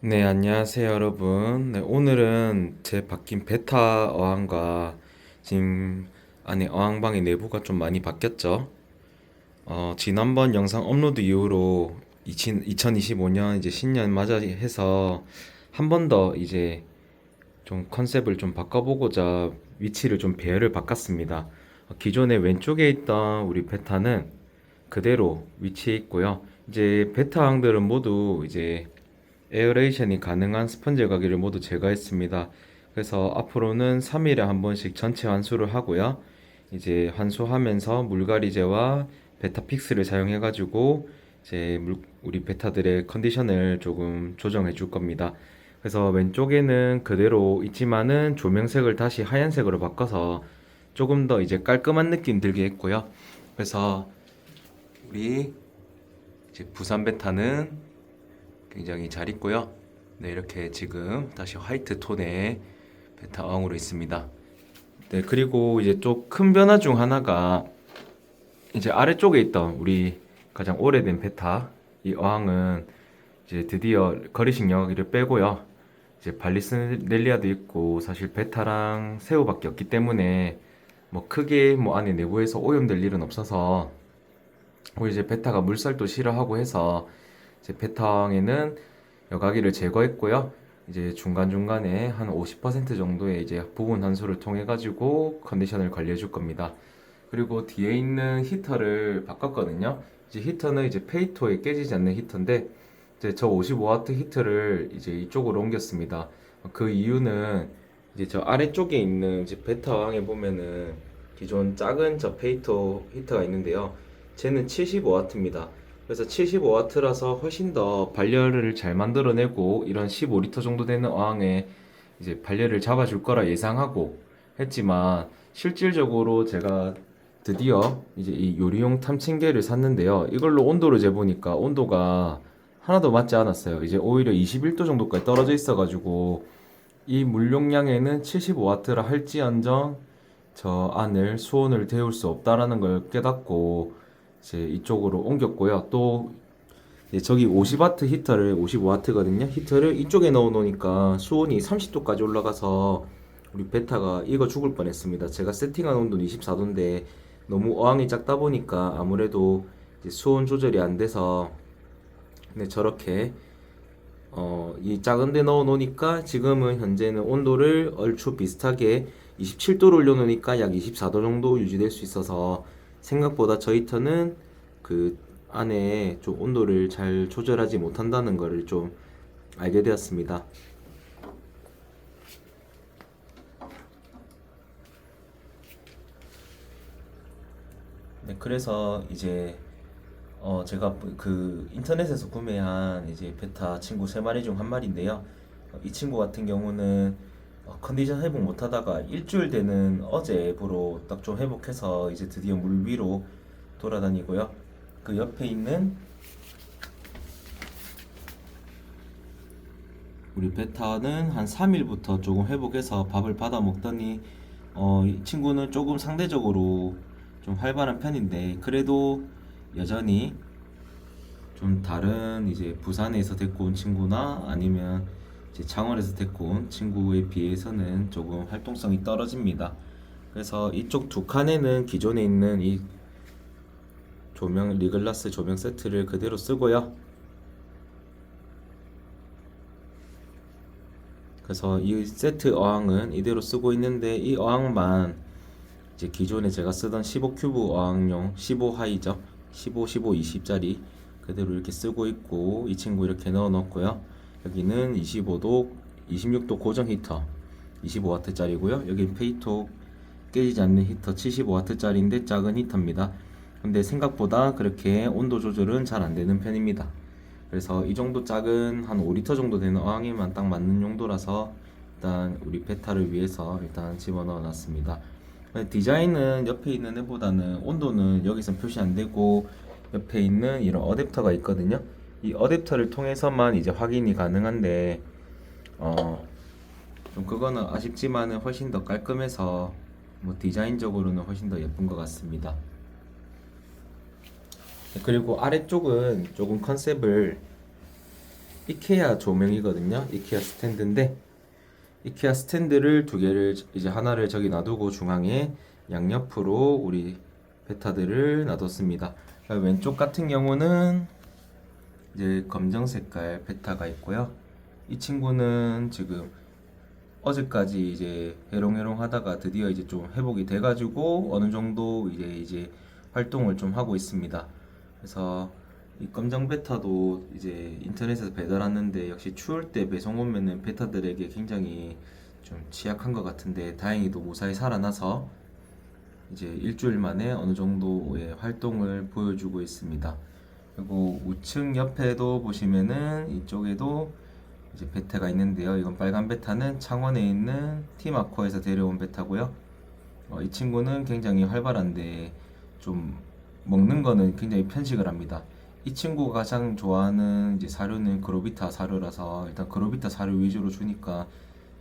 네, 안녕하세요, 여러분. 네, 오늘은 제 바뀐 베타 어항과 지금 안에 어항방의 내부가 좀 많이 바뀌었죠. 어, 지난번 영상 업로드 이후로 2025년 이제 신년 맞이해서 한 번 더 이제 좀 컨셉을 좀 바꿔보고자 위치를 좀 배열을 바꿨습니다. 어, 기존에 왼쪽에 있던 우리 베타는 그대로 위치해 있고요. 이제 베타 항들은 모두 이제 에어레이션이 가능한 스펀지 가기를 모두 제거했습니다. 그래서 앞으로는 3일에 한 번씩 전체 환수를 하고요. 이제 환수하면서 물갈이제와 베타픽스를 사용해 가지고 이제 물- 우리 베타들의 컨디션을 조금 조정해 줄 겁니다. 그래서 왼쪽에는 그대로 있지만은 조명색을 다시 하얀색으로 바꿔서 조금 더 이제 깔끔한 느낌 들게 했고요. 그래서 우리 이제 부산 베타는 굉장히 잘 있고요. 네, 이렇게 지금 다시 화이트 톤의 베타 어항으로 있습니다. 네, 그리고 이제 좀 큰 변화 중 하나가 이제 아래쪽에 있던 우리 가장 오래된 베타 이 어항은 이제 드디어 거리식 여기를 빼고요. 이제 발리스넬리아도 있고 사실 베타랑 새우밖에 없기 때문에 뭐 크게 뭐 안에 내부에서 오염될 일은 없어서 그리고 이제 베타가 물살도 싫어하고 해서 이제 베타항에는 여과기를 제거했고요. 이제 중간중간에 한 50% 정도의 이제 부분 환수를 통해 가지고 컨디션을 관리해 줄 겁니다. 그리고 뒤에 있는 히터를 바꿨거든요. 이제 히터는 이제 페이토에 깨지지 않는 히터인데 이제 저 55W 히터를 이제 이쪽으로 옮겼습니다. 그 이유는 이제 저 아래쪽에 있는 이제 베타왕에 보면은 기존 작은 저 페이토 히터가 있는데요. 쟤는 75W입니다. 그래서 75W라서 훨씬 더 발열을 잘 만들어내고 이런 15리터 정도 되는 어항에 이제 발열을 잡아줄 거라 예상하고 했지만 실질적으로 제가 드디어 이제 이 요리용 탐침개를 샀는데요. 이걸로 온도를 재보니까 온도가 하나도 맞지 않았어요. 이제 오히려 21도 정도까지 떨어져 있어가지고 이 물용량에는 75W라 할지언정 저 안을 수온을 데울 수 없다라는 걸 깨닫고 이제 이쪽으로 옮겼고요. 또 저기 50W 히터를 55W거든요. 히터를 이쪽에 넣어 놓으니까 수온이 30도까지 올라가서 우리 베타가 익어 죽을 뻔했습니다. 제가 세팅한 온도는 24도인데 너무 어항이 작다 보니까 아무래도 수온 조절이 안 돼서 근데 저렇게 어, 이 작은 데 넣어 놓으니까 지금은 현재는 온도를 얼추 비슷하게 27도로 올려 놓으니까 약 24도 정도 유지될 수 있어서 생각보다 저 히터는 그 안에 좀 온도를 잘 조절하지 못한다는 것을 좀 알게 되었습니다. 네, 그래서 이제 어 제가 그 인터넷에서 구매한 이제 베타 친구 세 마리 중 한 마리인데요. 어, 이 친구 같은 경우는 어, 컨디션 회복 못 하다가 일주일 되는 어제부로 딱 좀 회복해서 이제 드디어 물 위로 돌아다니고요. 그 옆에 있는 우리 베타는 한 3일부터 조금 회복해서 밥을 받아 먹더니 어, 이 친구는 조금 상대적으로 좀 활발한 편인데 그래도 여전히 좀 다른 이제 부산에서 데리고 온 친구나 아니면 창원에서 데리고 온 친구에 비해서는 조금 활동성이 떨어집니다. 그래서 이쪽 두 칸에는 기존에 있는 이 조명 리글라스 조명 세트를 그대로 쓰고요. 그래서 이 세트 어항은 이대로 쓰고 있는데 이 어항만 이제 기존에 제가 쓰던 15 큐브 어항용 15 하이죠. 15, 15, 20짜리 그대로 이렇게 쓰고 있고 이 친구 이렇게 넣어 놓고요. 여기는 25도, 26도 고정 히터 25W짜리고요. 여기 페이토 깨지지 않는 히터 75W짜리인데 작은 히터입니다. 근데 생각보다 그렇게 온도 조절은 잘 안 되는 편입니다. 그래서 이 정도 작은 한 5리터 정도 되는 어항에만 딱 맞는 용도라서 일단 우리 베타를 위해서 일단 집어넣어 놨습니다. 디자인은 옆에 있는 애보다는 온도는 여기서 표시 안 되고 옆에 있는 이런 어댑터가 있거든요. 이 어댑터를 통해서만 이제 확인이 가능한데 어, 좀 그거는 아쉽지만은 훨씬 더 깔끔해서 뭐 디자인적으로는 훨씬 더 예쁜 것 같습니다. 그리고 아래쪽은 조금 컨셉을 이케아 조명이거든요. 이케아 스탠드인데 이케아 스탠드를 두 개를 이제 하나를 저기 놔두고 중앙에 양옆으로 우리 베타들을 놔뒀습니다. 왼쪽 같은 경우는 이제 검정 색깔 베타가 있고요. 이 친구는 지금 어제까지 이제 해롱해롱 하다가 드디어 이제 좀 회복이 돼가지고 어느 정도 이제 이제 활동을 좀 하고 있습니다. 그래서 이 검정 베타도 이제 인터넷에서 배달 왔는데 역시 추울 때 배송 오면은 베타들에게 굉장히 좀 취약한 것 같은데 다행히도 무사히 살아나서 이제 일주일 만에 어느 정도의 활동을 보여주고 있습니다. 그리고 우측 옆에도 보시면은 이쪽에도 이제 베타가 있는데요. 이건 빨간 베타는 창원에 있는 티마코에서 데려온 베타고요. 어, 이 친구는 굉장히 활발한데 좀 먹는 거는 굉장히 편식을 합니다. 이 친구가 가장 좋아하는 이제 사료는 그로비타 사료라서 일단 그로비타 사료 위주로 주니까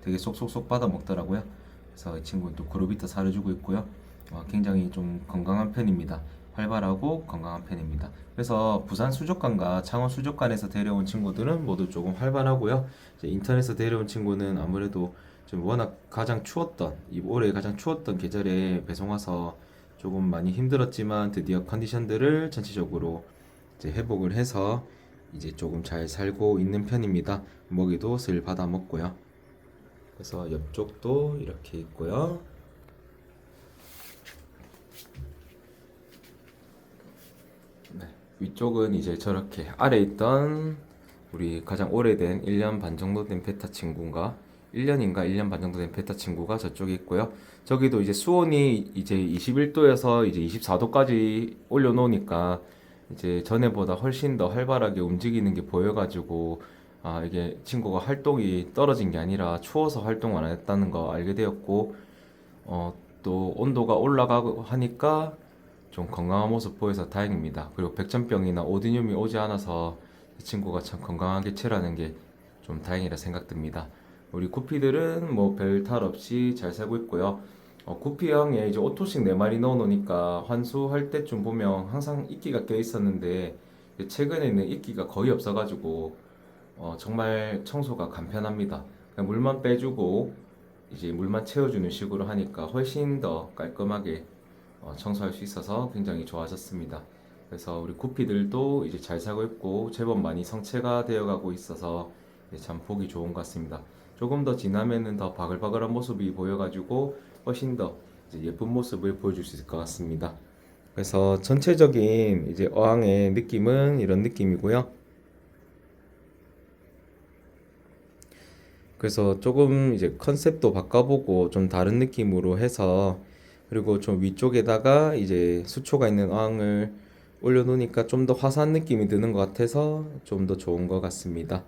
되게 쏙쏙쏙 받아 먹더라고요. 그래서 이 친구는 또 그로비타 사료 주고 있고요. 어, 굉장히 좀 건강한 편입니다. 활발하고 건강한 편입니다. 그래서 부산 수족관과 창원 수족관에서 데려온 친구들은 모두 조금 활발하고요. 인터넷에서 데려온 친구는 아무래도 좀 워낙 가장 추웠던 이 올해 가장 추웠던 계절에 배송 와서 조금 많이 힘들었지만 드디어 컨디션들을 전체적으로 이제 회복을 해서 이제 조금 잘 살고 있는 편입니다. 먹이도 슬 받아 먹고요. 그래서 옆쪽도 이렇게 있고요. 네, 위쪽은 이제 저렇게 아래 있던 우리 가장 오래된 1년 반 정도 된 베타 친구인가 1년인가 1년 반 정도 된 베타 친구가 저쪽에 있고요. 저기도 이제 수온이 이제 21도에서 이제 24도까지 올려놓으니까 이제 전에보다 훨씬 더 활발하게 움직이는 게 보여가지고 아 이게 친구가 활동이 떨어진 게 아니라 추워서 활동을 안 했다는 거 알게 되었고 어 또 온도가 올라가고 하니까 좀 건강한 모습 보여서 다행입니다. 그리고 백전병이나 오디뇽이 오지 않아서 이 친구가 참 건강하게 체라는 게 좀 다행이라 생각됩니다. 우리 구피들은 뭐 별 탈 없이 잘 살고 있고요. 어, 구피형에 이제 오토식 4마리 넣어 놓으니까 환수할 때쯤 보면 항상 이끼가 껴 있었는데 이제 최근에는 이끼가 거의 없어가지고 어, 정말 청소가 간편합니다. 물만 빼주고 이제 물만 채워주는 식으로 하니까 훨씬 더 깔끔하게 어, 청소할 수 있어서 굉장히 좋아졌습니다. 그래서 우리 구피들도 이제 잘 살고 있고 제법 많이 성체가 되어가고 있어서 참 보기 좋은 것 같습니다. 조금 더 지나면은 더 바글바글한 모습이 보여가지고 훨씬 더 예쁜 모습을 보여줄 수 있을 것 같습니다. 그래서 전체적인 이제 어항의 느낌은 이런 느낌이고요. 그래서 조금 이제 컨셉도 바꿔보고 좀 다른 느낌으로 해서 그리고 좀 위쪽에다가 이제 수초가 있는 어항을 올려놓으니까 좀 더 화사한 느낌이 드는 것 같아서 좀 더 좋은 것 같습니다.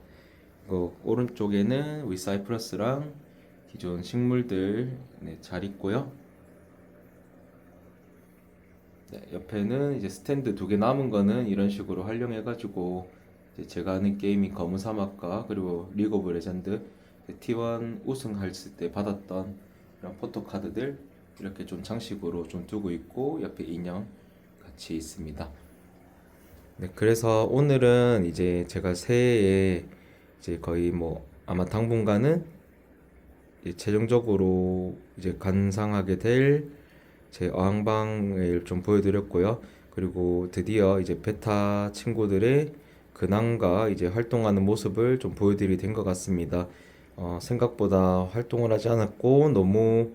그 오른쪽에는 위사이프러스랑 기존 식물들 네, 잘 있고요. 네, 옆에는 이제 스탠드 두 개 남은 거는 이런 식으로 활용해가지고 제가 하는 게임이 검은 사막과 그리고 리그 오브 레전드 T1 우승했을 때 받았던 이런 포토 카드들 이렇게 좀 장식으로 좀 두고 있고 옆에 인형 같이 있습니다. 네, 그래서 오늘은 이제 제가 새해에 이제 거의 뭐 아마 당분간은 이제 최종적으로 이제 관상하게 될 제 어항방을 좀 보여드렸고요. 그리고 드디어 이제 베타 친구들의 근황과 이제 활동하는 모습을 좀 보여드리게 된 것 같습니다. 어, 생각보다 활동을 하지 않았고 너무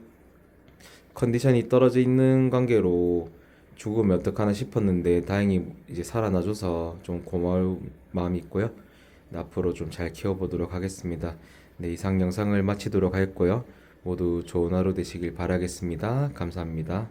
컨디션이 떨어져 있는 관계로 죽으면 어떡하나 싶었는데 다행히 이제 살아나줘서 좀 고마운 마음이 있고요. 네, 앞으로 좀 잘 키워보도록 하겠습니다. 네, 이상 영상을 마치도록 하겠고요. 모두 좋은 하루 되시길 바라겠습니다. 감사합니다.